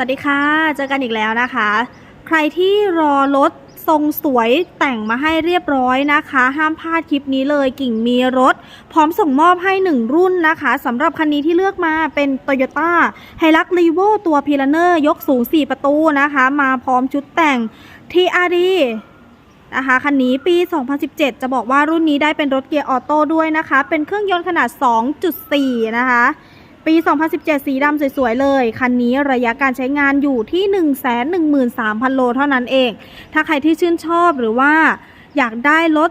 วัสดีค่ะ เจอกันอีกแล้วนะคะ ใครที่รอรถทรงสวยแต่งมาให้เรียบร้อยนะคะ ห้ามพลาดคลิปนี้เลยกิ่งมีรถ พร้อมส่งมอบให้ 1 รุ่นนะคะสำหรับคันนี้ที่เลือกมาเป็น Toyota h i l u x r e v o ตัว p i l a n e r ยกสูง 4 ประตูนะคะ มาพร้อมชุดแต่ง TRD นะคะคันนี้ปี 2017 จะบอกว่ารุ่นนี้ได้เป็นรถเกียร์ออโต้ด้วยนะคะ เป็นเครื่องยนต์ขนาด 2.4 นะคะ ปี 2017 สีดำสวยๆ เลย คันนี้ระยะการใช้งานอยู่ที่ 113,000 โลเท่านั้นเอง ถ้าใครที่ชื่นชอบหรือว่าอยากได้รถ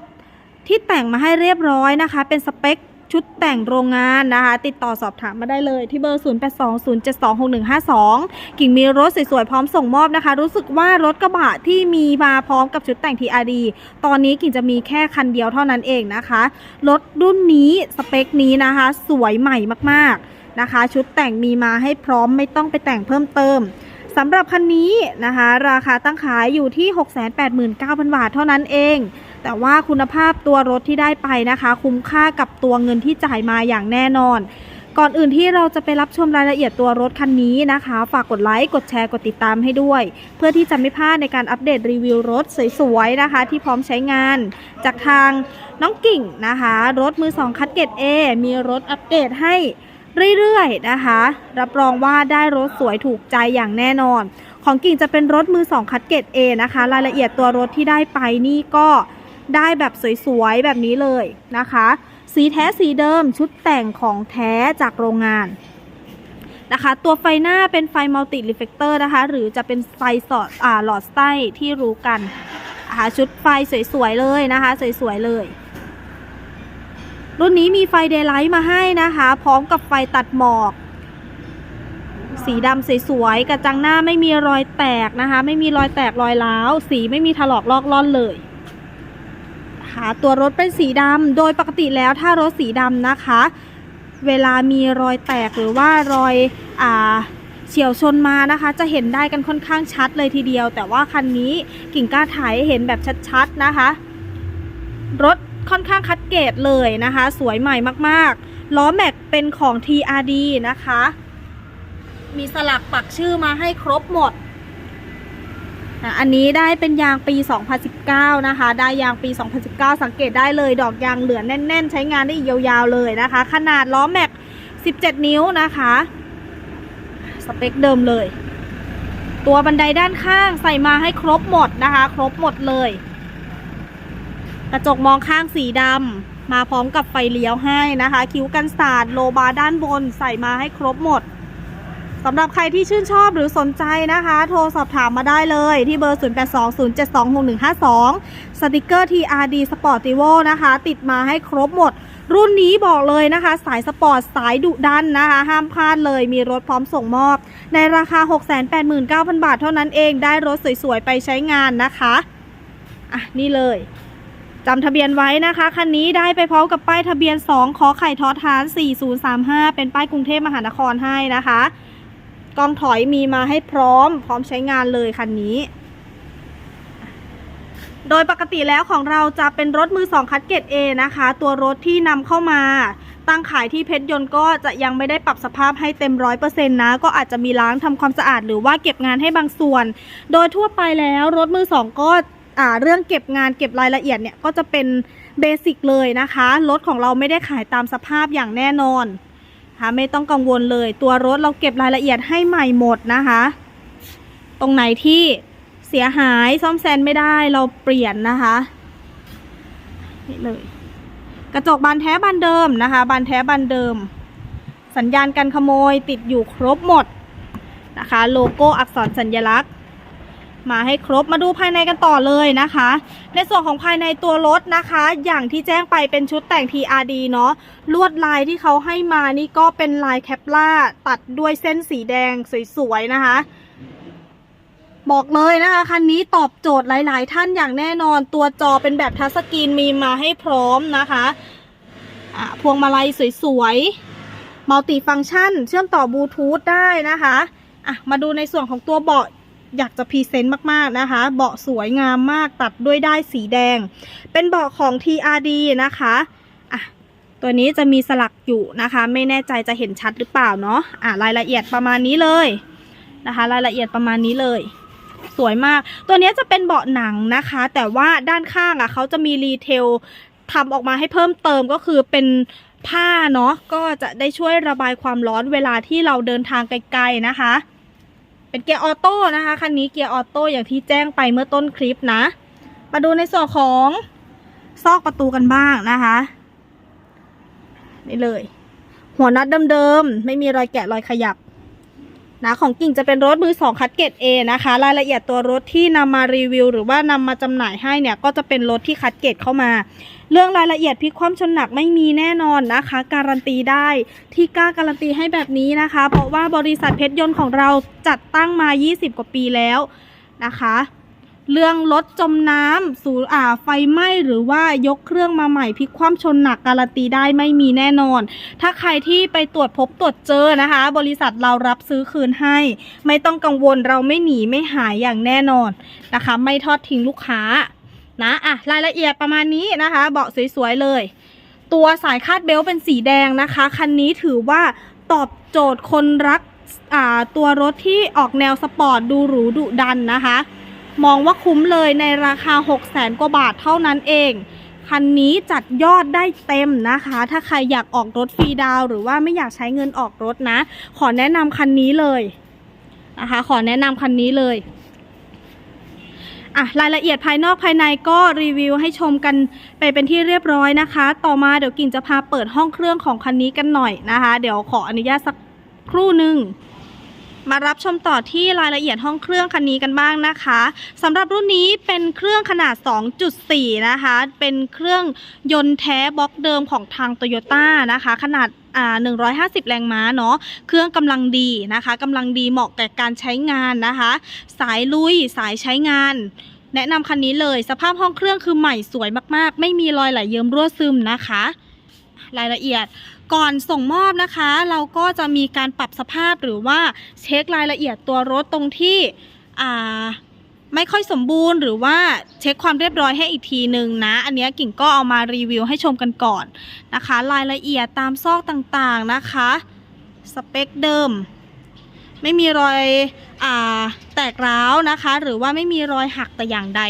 ที่แต่งมาให้เรียบร้อยนะคะ เป็นสเปคชุดแต่งโรงงานนะคะ ติดต่อสอบถามมาได้เลยที่เบอร์ 0820726152 กิ่งมีรถสวยๆ พร้อมส่งมอบนะคะ รู้สึกว่ารถกระบะที่มีมาพร้อมกับชุดแต่ง TRD ตอนนี้กิ่งจะมีแค่คันเดียวเท่านั้นเองนะคะ รถรุ่นนี้สเปคนี้นะคะ สวยใหม่มากๆ นะคะ ชุดแต่งมีมาให้พร้อมไม่ต้องไปแต่งเพิ่มเติมสำหรับคันนี้นะคะ ราคาตั้งขายอยู่ที่ 689,000 บาทเท่านั้นเอง แต่ว่าคุณภาพตัวรถที่ได้ไปนะคะ คุ้มค่ากับตัวเงินที่จ่ายมาอย่างแน่นอน ก่อนอื่นที่เราจะไปรับชมรายละเอียดตัวรถคันนี้นะคะ ฝากกดไลค์กดแชร์กดติดตามให้ด้วย เพื่อที่จะไม่พลาดในการอัปเดตรีวิวรถสวยๆนะคะ ที่พร้อมใช้งาน จากทางน้องกิ่งนะคะ รถมือ2คัดเกต A มีรถอัปเดตให้ เรื่อยๆนะคะ รับรองว่าได้รถสวยถูกใจอย่างแน่นอน ของกิ่งจะเป็นรถมือ2คัดเกต A นะคะ รายละเอียดตัวรถที่ได้ไปนี่ก็ได้แบบสวยๆ แบบนี้เลยนะคะ สีแท้สีเดิมชุดแต่งของแท้จากโรงงานนะคะ ตัวไฟหน้าเป็นไฟมัลติรีเฟกเตอร์นะคะ หรือจะเป็นไฟสอดอ่าหลอดไส้ที่รู้กันนะคะชุดไฟสวยๆเลยนะคะ สวยๆเลย รุ่นนี้มีไฟเดย์ไลท์มาให้นะคะ พร้อมกับไฟตัดหมอก สีดำสวยๆกระจังหน้าไม่มีรอยแตกนะคะ ไม่มีรอยแตกรอยร้าว สีไม่มีถลอกลอกล่อนเลยค่ะตัวรถเป็นสีดำโดยปกติแล้วถ้ารถสีดำนะคะ เวลามีรอยแตกหรือว่ารอยอ่าเฉียวชนมานะคะ จะเห็นได้กันค่อนข้างชัดเลยทีเดียว แต่ว่าคันนี้กิ่งกล้าถ่ายเห็นแบบชัดๆนะคะ รถ ค่อนข้างคัดเกรดเลยนะคะ สวยใหม่มากๆ ล้อแม็กเป็นของ TRD นะคะ มีสลักปักชื่อมาให้ครบหมดอะอันนี้ได้เป็นยางปี 2019 นะคะ ได้ยางปี 2019 สังเกตได้เลยดอกยางเหลือแน่น ๆ ใช้งานได้ยาวๆเลยนะคะ ขนาดล้อแม็ก 17 นิ้วนะคะ สเปคเดิมเลย ตัวบันไดด้านข้างใส่มาให้ครบหมดนะคะ ครบหมดเลย กระจกมองข้างสีดำมาพร้อมกับไฟเลี้ยวให้นะคะ คิ้วกันสาดโลบาร์ด้านบนใส่มาให้ครบหมดสำหรับใครที่ชื่นชอบหรือสนใจนะคะ โทรสอบถามมาได้เลยที่เบอร์ 0820726152 สติกเกอร์ TRD Sportivo นะคะ ติดมาให้ครบหมด รุ่นนี้บอกเลยนะคะ สายสปอร์ต สายดุดันนะคะ ห้ามพลาดเลยมีรถพร้อมส่งมอบ ในราคา 689,000 บาทเท่านั้นเองได้รถสวยๆ ไปใช้งานนะคะ อะ นี่เลย จำทะเบียนไว้นะคะ คันนี้ได้ไปพร้อมกับป้ายทะเบียน 2 ขอไข่ทอทาน 4035 เป็นป้ายกรุงเทพมหานครให้นะคะ กองถอยมีมาให้พร้อม พร้อมใช้งานเลยคันนี้ โดยปกติแล้วของเราจะเป็นรถมือ 2 คัดเกรด A นะคะ ตัวรถที่นำเข้ามาตั้งขายที่เพชรยนต์ก็จะยังไม่ได้ปรับสภาพให้เต็มร้อยเปอร์เซ็นต์นะ ก็อาจจะมีล้างทำความสะอาดหรือว่าเก็บงานให้บางส่วน โดยทั่วไปแล้วรถมือ2ก็ เรื่องเก็บงานเก็บรายละเอียดเนี่ยก็จะเป็นเบสิกเลยนะคะรถของเราไม่ได้ขายตามสภาพอย่างแน่นอนค่ะไม่ต้องกังวลเลยตัวรถเราเก็บรายละเอียดให้ใหม่หมดนะคะ ตรงไหนที่เสียหายซ่อมแซมไม่ได้เราเปลี่ยนนะคะนี่เลย กระจกบานแท้บานเดิมนะคะ บานแท้บานเดิม สัญญาณการขโมยติดอยู่ครบหมดนะคะ โลโก้อักษรสัญลักษณ์ มาให้ครบมาดูภายในกันต่อเลยนะคะ ในส่วนของภายในตัวรถนะคะ อย่างที่แจ้งไปเป็นชุดแต่ง TRD เนาะลวดลายที่เขาให้มานี่ก็เป็นลายแคปล่าตัดด้วยเส้นสีแดงสวยๆนะคะบอกเลยนะคะคันนี้ตอบโจทย์หลาย ๆ ท่านอย่างแน่นอนตัวจอเป็นแบบทัชสกรีนมีมาให้พร้อมนะคะะพวงมาลัยสวยๆมัลติฟังก์ชัน เชื่อมต่อบลูทูธได้นะคะะมาดูในส่วนของตัวเบาะ อยากจะพรีเซนต์มากๆนะคะ เบาะสวยงามมากตัดด้วยได้สีแดง เป็นเบาะของ TRD นะคะอะตัวนี้จะมีสลักอยู่นะคะ ไม่แน่ใจจะเห็นชัดหรือเปล่าเนาะอะรายละเอียดประมาณนี้เลยนะคะ รายละเอียดประมาณนี้เลย สวยมาก ตัวนี้จะเป็นเบาะหนังนะคะ แต่ว่าด้านข้างอะเขาจะมีรีเทลทำออกมาให้เพิ่มเติมก็คือเป็นผ้าเนาะก็จะได้ช่วยระบายความร้อนเวลาที่เราเดินทางไกลๆนะคะ เป็นเกียร์ออโต้นะคะคันนี้เกียร์ออโต้อย่างที่แจ้งไปเมื่อต้นคลิปนะ มาดูในส่วนของซอกประตูกันบ้างนะคะนี่เลย หัวน็อตเดิมๆไม่มีรอยแกะรอยขยับ นะของกิ่งจะเป็นรถมือสองคัดเกต A นะคะ รายละเอียดตัวรถที่นำมารีวิว หรือว่านำมาจำหน่ายให้เนี่ยก็จะเป็นรถที่คัดเกตเข้ามา เรื่องรายละเอียดพลิกความชนหนักไม่มีแน่นอนนะคะ การันตีได้ที่กล้าการันตีให้แบบนี้นะคะ เพราะว่าบริษัทเพชรยนต์ของเราจัดตั้งมา 20 กว่าปีแล้วนะคะ เรื่องรถจมน้ำสูอ่าไฟไหม้หรือว่ายกเครื่องมาใหม่พลิกคว่ำชนหนักการันตีได้ไม่มีแน่นอน ถ้าใครที่ไปตรวจพบตรวจเจอนะคะ บริษัทเรารับซื้อคืนให้ ไม่ต้องกังวลเราไม่หนีไม่หายอย่างแน่นอนนะคะ ไม่ทอดทิ้งลูกค้านะอะรายละเอียดประมาณนี้นะคะ เบาะสวยๆเลย ตัวสายคาดเบลต์เป็นสีแดงนะคะ คันนี้ถือว่าตอบโจทย์คนรักอ่าตัวรถที่ออกแนวสปอร์ตดูหรูดุดันนะคะ มองว่าคุ้มเลยในราคา 6 0แสนกว่าบาทเท่านั้นเอง คันนี้จัดยอดได้เต็มนะคะ ถ้าใครอยากออกรถฟรีดาว หรือว่าไม่อยากใช้เงินออกรถนะ ขอแนะนำคันนี้เลยนะคะ ขอแนะนำคันนี้เลยอะรายละเอียดภายนอกภายในก็รีวิวให้ชมกันไปเป็นที่เรียบร้อยนะคะ ต่อมาเดี๋ยวกิ่งจะพาเปิดห้องเครื่องของคันนี้กันหน่อยนะคะ เดี๋ยวขออนุญาตสักครู่หนึ่ง มารับชมต่อที่รายละเอียดห้องเครื่องคันนี้กันบ้างนะคะสำหรับรุ่นนี้เป็นเครื่องขนาด 2.4 นะคะ เป็นเครื่องยนต์แท้บล็อกเดิมของทางโตโยต้านะคะ ขนาด150 แรงม้าเนาะ เครื่องกำลังดีนะคะกำลังดีเหมาะแก่การใช้งานนะคะ สายลุยสายใช้งานแนะนำคันนี้เลย สภาพห้องเครื่องคือใหม่สวยมากๆ ไม่มีรอยไหลเยิ้มรั่วซึมนะคะ รายละเอียด ก่อนส่งมอบนะคะ เราก็จะมีการปรับสภาพหรือว่าเช็ครายละเอียดตัวรถตรงที่ไม่ค่อยสมบูรณ์หรือว่าเช็คความเรียบร้อยให้อีกทีหนึ่งนะ อันนี้กิ่งก็เอามารีวิวให้ชมกันก่อนนะคะ รายละเอียดตามซอกต่างๆนะคะ สเปคเดิม ไม่มีรอยอแตกร้าวนะคะ หรือว่าไม่มีรอยหักแต่อย่างใด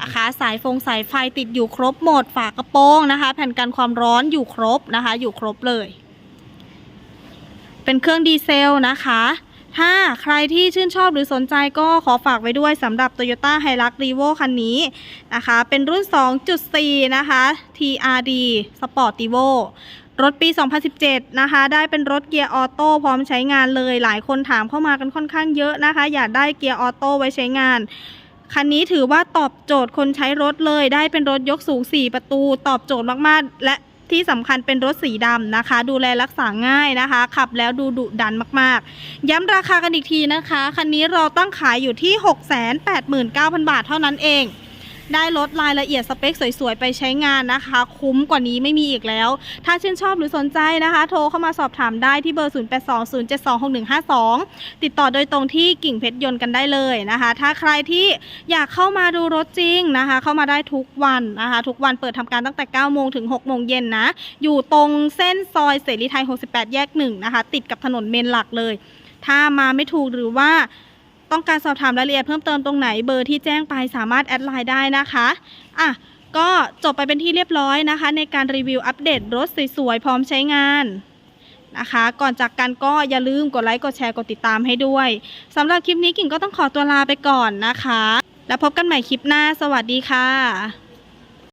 นะคะสายฟงสายไฟติดอยู่ครบหมดฝากระโปรงนะคะ แผ่นกันความร้อนอยู่ครบนะคะ อยู่ครบเลย เป็นเครื่องดีเซลนะคะถ้าใครที่ชื่นชอบหรือสนใจก็ขอฝากไว้ด้วยสำหรับ Toyota Hilux Revo คันนี้นะคะ เป็นรุ่น 2.4 นะคะ TRD Sportivo รถปี 2017 นะคะ ได้เป็นรถเกียร์ออโต้พร้อมใช้งานเลย หลายคนถามเข้ามากันค่อนข้างเยอะนะคะ อยากได้เกียร์ออโต้ไว้ใช้งาน คันนี้ถือว่าตอบโจทย์คนใช้รถเลย ได้เป็นรถยกสูง 4 ประตู ตอบโจทย์มากๆ และที่สำคัญเป็นรถสีดำนะคะ ดูแลรักษาง่ายนะคะ ขับแล้วดูดุดันมากๆ ย้ำราคากันอีกทีนะคะ คันนี้เราตั้งขายอยู่ที่ 689,000 บาทเท่านั้นเอง ได้ลดรายละเอียดสเปคสวยๆ ไปใช้งานนะคะ คุ้มกว่านี้ไม่มีอีกแล้ว ถ้าชื่นชอบหรือสนใจนะคะ โทรเข้ามาสอบถามได้ที่เบอร์ 0820726152 ติดต่อโดยตรงที่กิ่งเพชรยนต์กันได้เลยนะคะ ถ้าใครที่อยากเข้ามาดูรถจริงนะคะ เข้ามาได้ทุกวันนะคะ ทุกวันเปิดทำการตั้งแต่ 9 โมงถึง 6 โมงเย็นนะ อยู่ตรงเส้นซอยเสรีไทย 68 แยก1นะคะ ติดกับถนนเมนหลักเลย ถ้ามาไม่ถูกหรือว่า ต้องการสอบถามรายละเอียดเพิ่มเติมตรงไหนเบอร์ที่แจ้งไปสามารถแอดไลน์ได้นะคะอะก็จบไปเป็นที่เรียบร้อยนะคะ ในการรีวิวอัปเดตรถสวยๆพร้อมใช้งานนะคะ ก่อนจากกันก็อย่าลืมกดไลค์กดแชร์กดติดตามให้ด้วยสำหรับคลิปนี้กิ่งก็ต้องขอตัวลาไปก่อนนะคะ แล้วพบกันใหม่คลิปหน้า สวัสดีค่ะ